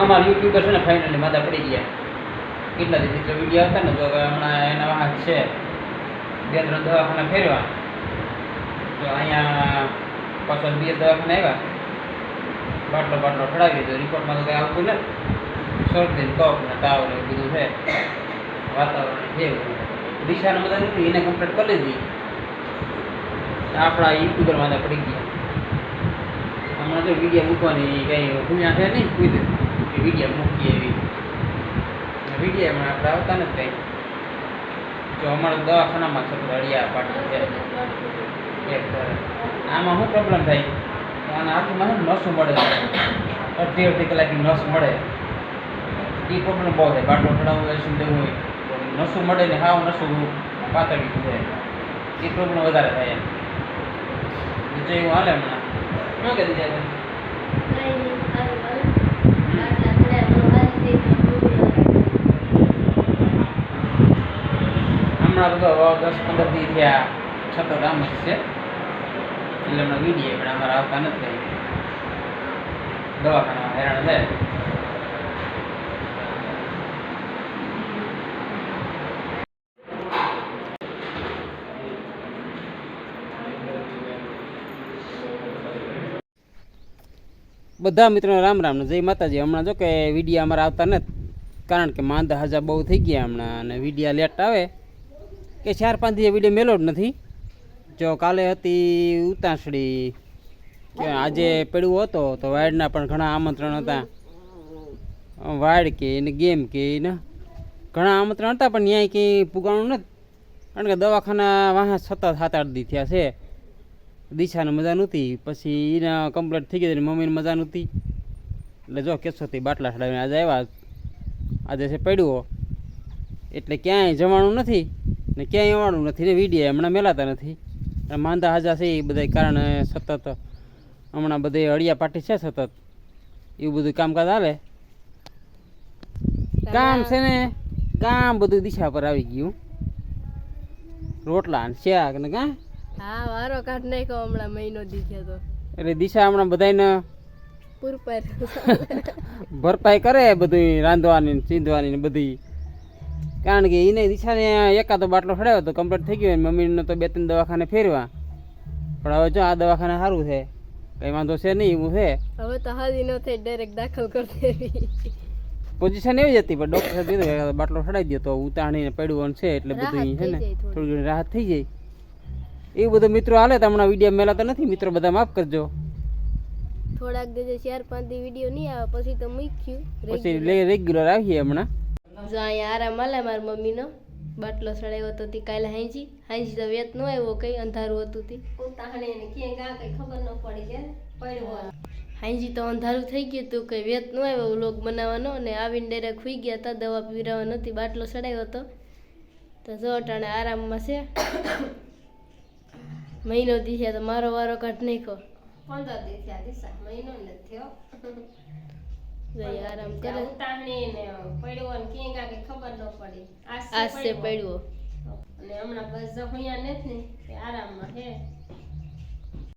અમારા યુટ્યુબર છે ને ફાઇનલી માથા પડી ગયા. કેટલા દિવસ તો વીડિયો હતા ને તો હમણાં એના વાહક છે, બે ત્રણ દવાખાના ફેરવા, તો અહીંયા પાછળ બે દવાખાના આવ્યા. બાટલો બાટલો ચડાવી તો રિપોર્ટમાં તો કંઈ આવતું ને શરદી કફ ને તાવ ને બધું છે. વાતાવરણ છે દિશાને બધા નથી, એને કમ્પ્લીટ કરી લીધી. આપણા યુટ્યુબર માથા પડી ગયા. હમણાં તો વીડિયો મૂકવાની કંઈ ભૂમિયા છે નહીં દી. કે વીડિયો મૂકીએ એવી. વીડિયો હમણાં આપણે આવતા નથી જો અમારા દવાખાનામાં છે અળિયા પાટી છે. આમાં શું પ્રોબ્લેમ થાય? આના હાથમાં નસો મળે. અડધી અડધી કલાકની નસ મળે. એ પ્રોબ્લેમ બહુ થાય. બાટલો ચડાવવું શું દેવું હોય નસું મળે ને હાવ નસું પાતળી જાય. એ પ્રોબ્લેમ વધારે થાય એમ. બીજું એવું હાલે હમણાં? શું કહેતી જાય હમણાં તો દસ પંદર દી થયા આમ જ છે. એટલે હમણાં વીડીએ પણ અમારા આવતા નથી. દવાખાના હેરાન થાય. બધા મિત્રો રામ રામ જય માતાજી. હમણાં જો કે વિડીયા અમારા આવતા નથી. કારણ કે માંદા હાજા બહુ થઈ ગયા હમણાં અને વિડીયા લેટ આવે. કે ચાર પાંચ દિવસ વીડિયો મેલો જ નથી. જો કાલે હતી ઉતાસળી આજે પડ્યું હતો, તો વાયડના પણ ઘણા આમંત્રણ હતા. વાયડ કે ને ગેમ કે એને ઘણા આમંત્રણ હતા, પણ ન્યાય કંઈ પુગાણું નથી. કારણ કે દવાખાના વાહ સતત સાત આઠ દી થયા છે. દિશાને મજા નહોતી. પછી એને કમ્પ્લેટ થઈ ગઈ મમ્મીને મજા નહોતી. એટલે જો કેશોથી બાટલા ચડાવીને આજે આવ્યા. આજે છે પડ્યો. એટલે ક્યાંય જવાનું નથી. ને ક્યાંય આવવાનું નથી ને વીડિયો હમણાં મેલાતા નથી. અને માંદા હાજા છે એ બધા કારણે સતત હમણાં બધે અળિયા પાટી છે સતત. એવું બધું કામકાજ આવે કામ છે ને કામ બધું દિશા પર આવી ગયું. રોટલા ને શાક ને કાં? હા વારો કાઢ નાખ્યો હમણાં મહિનો દીધો તો. એટલે દિશા હમણાં બધાને પૂરપર ભરપાઈ કરે બધું રાંધવાની ચીંધવાની ને બધી. કારણ કે એને દિશાને એકાદો બાટલો ચડાવ્યો તો કમ્પ્લીટ થઈ ગયો. મમ્મીને તો બે ત્રણ દવાખાને ફેરવા. પણ હવે જો આ દવાખાને સારું છે. કઈ વાંધો છે નહીં એવું છે. હવે તો હાજી ન થઈ ડાયરેક્ટ દાખલ કરી દેવી. પોઝિશન એવી હતી પણ ડોક્ટર સાહેબ કીધું બાટલો ચડાવી દો તો ઉતાણીને પડ્યું છે એટલે બધું છે ને થોડી. ઘણી રાહત થઈ જાય. એવું બધું મિત્રો હાલે તો હમણાં વીડિયો મેલાતા નથી મિત્રો બધા માફ કરજો. થોડાક દિવસે ચાર પાંચ દી વીડિયો નહીં આવે પછી તો મૂક્યું પછી રેગ્યુલર આવીએ હમણાં. જો અહીંયા આરામ આલે મારી મમ્મીનો. બાટલો સડાવ્યો હતો તી કાલે હાંજી. હાંજી તો વેત ન આવ્યો કઈ અંધારું હતું તી. હાંજી તો અંધારું થઈ ગયું હતું કઈ વેત ન આવ્યો લોક બનાવવાનો. અને આવીને ડાયરેક્ટ ખુઈ ગયા હતા દવા પીવડાવવા નથી બાટલો સડાયો હતો તો જો અટાણે આરામમાં છે. મહિનો દી થયા તો મારો વારો કાઢ નાખ્યો. પંદર દી થયા દિશા મહિનો નથી થયો. જઈ આરામ કરે. ઉતાહણી ને પડ્યો ને ક્યાં કાંઈ ખબર ન પડી. આસે પડ્યો. અને હમણાં બસ જો અહીંયા નથી ને આરામમાં હે.